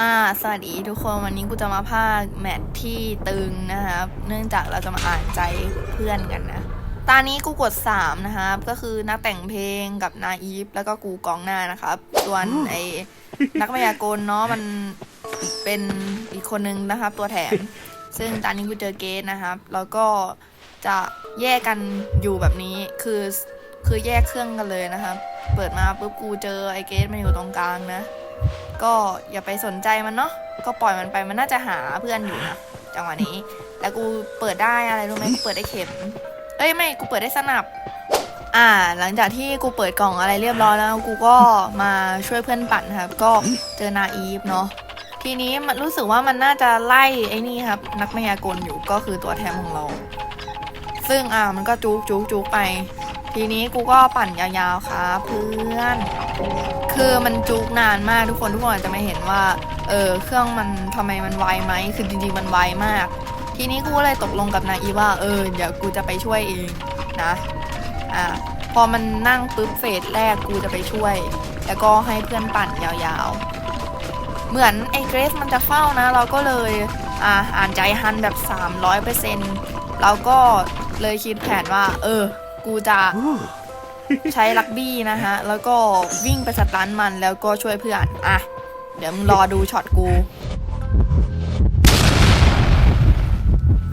อ่าสวัสดีทุกคนวันนี้กูจะมาพากย์แมทที่ตึงนะครับ เนื่องจากเราจะมาอ่านใจเพื่อนกันนะ ตอนนี้กูกด 3 นะครับ ก็คือนักแต่งเพลงกับนาอีฟแล้วก็กูกองหน้านะครับ ส่วนไอ้นักมายากลเนาะมันเป็นอีกคนนึงนะครับ ตัวแถม ซึ่งตอนนี้กูเจอเกสนะครับ แล้วก็จะแยกกันอยู่แบบนี้คือคือแยกเครื่องกันเลยนะครับ เปิดมาปุ๊บกูเจอไอ้เกสมันอยู่ตรงกลางนะ ก็อย่าไปสนใจมันเนาะก็ปล่อยมันไปมันน่าจะหาเพื่อนอยู่นะจังหวะนี้ แล้วกูเปิดได้อะไรรู้ไหมกูเปิดได้เข็มเอ้ยไม่กูเปิดได้สนับ อ่า หลังจากที่กูเปิดกล่องอะไรเรียบร้อยแล้ว กูก็มาช่วยเพื่อนปั่นครับ ก็เจอนาอีฟเนาะทีนี้มันรู้สึกว่ามันน่าจะไล่ไอ้นี่ครับ นักมายากลอยู่ก็คือตัวแทนของเรา ซึ่งอ่ามันก็จุกจุกจุกไป ทีนี้กูก็ปั่นยาวๆครับเพื่อน คือมันจุกนานมากทุกคนทุกคนอาจจะไม่เห็นว่า เออเครื่องมันทำไมมันไวไหมคือจริงๆมันไวมาก ทีนี้กูก็เลยตกลงกับนายอีว่า เออเดี๋ยวกูจะไปช่วยเองนะอ่าพอมันนั่งปุ๊บเฟสแรกกูจะไปช่วย แล้วก็ให้เพื่อนปั่นยาวๆ เหมือนไอ้เกรซมันจะเฝ้านะ เราก็เลยอ่าอ่านใจฮันแบบ 300%เราก็เลยคิดแผนว่า เออ กูจะ ใช้ลักบี้นะฮะ แล้วก็วิ่งไปสตันมันแล้วก็ช่วยเพื่อน อะ เดี๋ยวมึงรอดูช็อตกู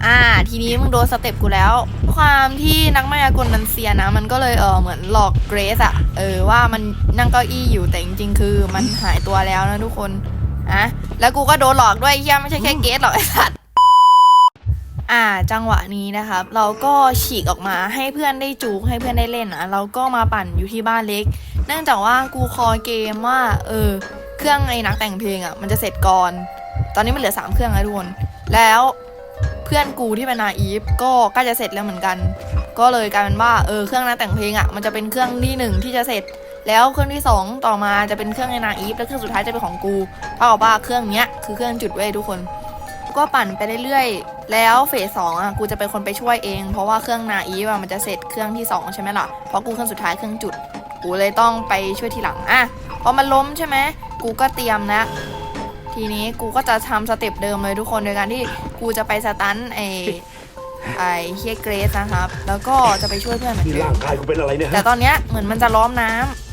อ่า ทีนี้มึงโดนสเต็ปกูแล้ว ความที่นักมายากลมันเซียนะ มันก็เลยเออเหมือนหลอกเกรซอะเออว่ามันนั่งเก้าอี้อยู่แต่จริงๆ คือมันหายตัวแล้วนะทุกคน อะ แล้วกูก็โดนหลอกด้วยเฮียไม่ใช่แค่เกรซหรอกไอ้สัตว์ อ่าจังหวะนี้นะครับ เราก็ฉีกออกมาให้เพื่อนได้จูกให้เพื่อนได้เล่นนะเราก็มาปั่นอยู่ที่บ้านเล็ก เนื่องจากว่ากูคอเกมว่า เออ เครื่องไอ้นักแต่งเพลงอะมันจะเสร็จก่อน ตอนนี้มันเหลือสามเครื่องแล้วทุกคนแล้วเพื่อนกูที่เป็นนาอีฟก็ใกล้จะเสร็จแล้วเหมือนกัน ก็เลยกลายเป็นว่าเออเครื่องนักแต่งเพลงอะมันจะเป็นเครื่องที่หนึ่งที่จะเสร็จ แล้วเครื่องที่สองต่อมาจะเป็นเครื่องไอ้นาอีฟแล้วเครื่องสุดท้ายจะเป็นของกูเท่ากับว่าเครื่องเนี้ยคือเครื่องจุดเว้ยทุกคน ก็ปั่นไปเรื่อยๆ แล้วเฟสสองอะกูจะเป็นคนไปช่วยเอง เพราะว่าเครื่องนาอีฟอะมันจะเสร็จเครื่องที่สองใช่ไหมล่ะ เพราะกูเครื่องสุดท้ายเครื่องจุด กูเลยต้องไปช่วยทีหลังอะพอมันล้มใช่ไหมกูก็เตรียมนะ ทีนี้กูก็จะทำสเต็ปเดิมเลยทุกคนโดยการที่กูจะไปสตันไอไอเฮียเกรสนะครับ แล้วก็จะไปช่วยเพื่อนเหมือนนี่เดิร่ามงกายกูเป็นอะไรเนี่ยแต่ฮะตอนเนี้ยเหมือนมันจะล้อมน้ำ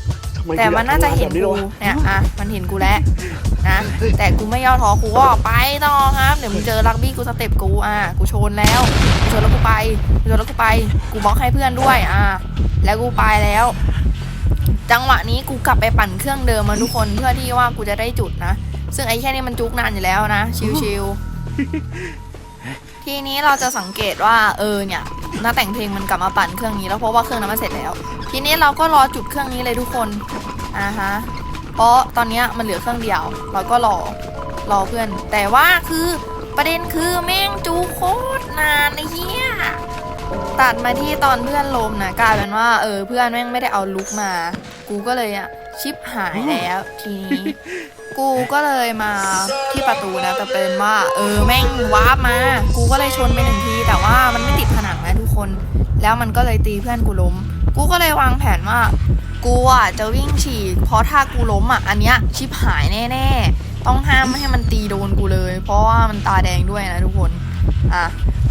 ทำไม แต่มันน่าจะเห็นแบบนี้กูวะเนี่ยอะมันเห็นกูแล้วนะแต่กูไม่ย่อท้อกูก็ไปต่อครับเดี๋ยวมึงเจอรักบี้กูสเต็ปกูอะกูชนแล้วกูชนแล้วกูไปกูชนแล้วกูไปกูบล็อกให้เพื่อนด้วยอะแล้วกูไปแล้ว จังหวะนี้กูกลับไปปั่นเครื่องเดิมมาทุกคนเพื่อที่ว่ากูจะได้จุดนะซึ่งไอ้แค่นี้มันจุกนานอยู่แล้วนะชิวๆทีนี้เราจะสังเกตว่าเออเนี่ยหน้าแต่งเพลงมันกลับมาปั่นเครื่องนี้แล้วเพราะว่าเครื่องนั้นมันเสร็จแล้ว ทีนี้เราก็รอจุดเครื่องนี้เลยทุกคนอ่าฮะเพราะตอนนี้มันเหลือเครื่องเดียว เราก็รอรอเพื่อน แต่ว่าคือประเด็นคือแม่งจูโคตรนานไอ้เหี้ยตัดมาที่ตอนเพื่อนลมนะกลายเป็นว่าเออเพื่อนแม่งไม่ได้เอาลุกมา กูก็เลยอะชิปหายแล้วทีนี้กูก็เลยมาที่ประตูนะแต่เป็นว่า เออแม่งวาร์ปมา กูก็เลยชนไปหนึ่งที แต่ว่ามันไม่ติดผนังนะทุกคน แล้วมันก็เลยตีเพื่อนกูล้ม กูก็เลยวางแผนว่า กูอะจะวิ่งฉีก เพราะถ้ากูล้มอะอันเนี้ยชิบหายแน่ๆ ต้องห้ามไม่ให้มันตีโดนกูเลย เพราะว่ามันตาแดงด้วยนะทุกคน อะ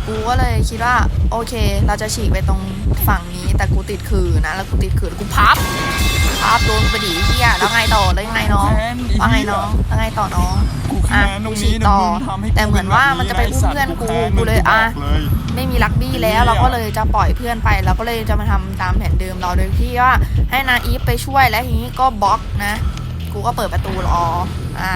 กูก็เลยคิดว่าโอเค เราจะฉีกไปตรงฝั่งนี้แต่กูติดขื่อนะ แล้วกูติดขื่อแล้วกูพับพับโดนกูไปดีเฮียแล้วไงต่อแล้วยังไงน้องว่าไงน้องแล้วไงต่อน้องกูอะแค้นตรงฉีนี้กนะต่อมึงทำให้กูแต่เหมือนว่ามันจะไปอุ้มเพื่อนกูกูเลยอะไม่มีลักบี้แล้วเราก็เลยจะปล่อยเพื่อนไปเราก็เลยจะมาทำตามแผนเดิมเราโดยที่ว่าให้นาอีฟไปช่วยแล้วทีนี้ก็บล็อกนะ กูก็เปิดประตูรออ่า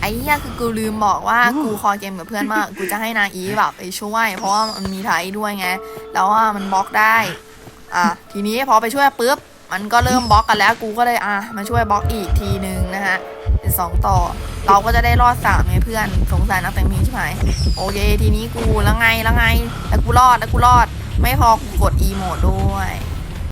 ไอ้เหี้ยคือกูลืมบอกว่ากูคอเกมกับเพื่อนว่ากูจะให้นาอีฟแบบไปช่วย เพราะว่ามันมีไทยด้วยไง แล้วว่ามันบล็อกได้ อะ ทีนี้พอไปช่วยปุ๊บ มันก็เริ่มบล็อกกันแล้ว กูก็เลยอะมาช่วยบล็อกอีกทีนึงนะฮะ เป็นสองต่อ เราก็จะได้รอดสามไงเพื่อน สงสารนักแต่งเพลงใช่ไหมโอเค ทีนี้กูแล้วไงแล้วไง แล้วกูรอดแล้วกูรอด ไม่พอกูกดอีโมดด้วย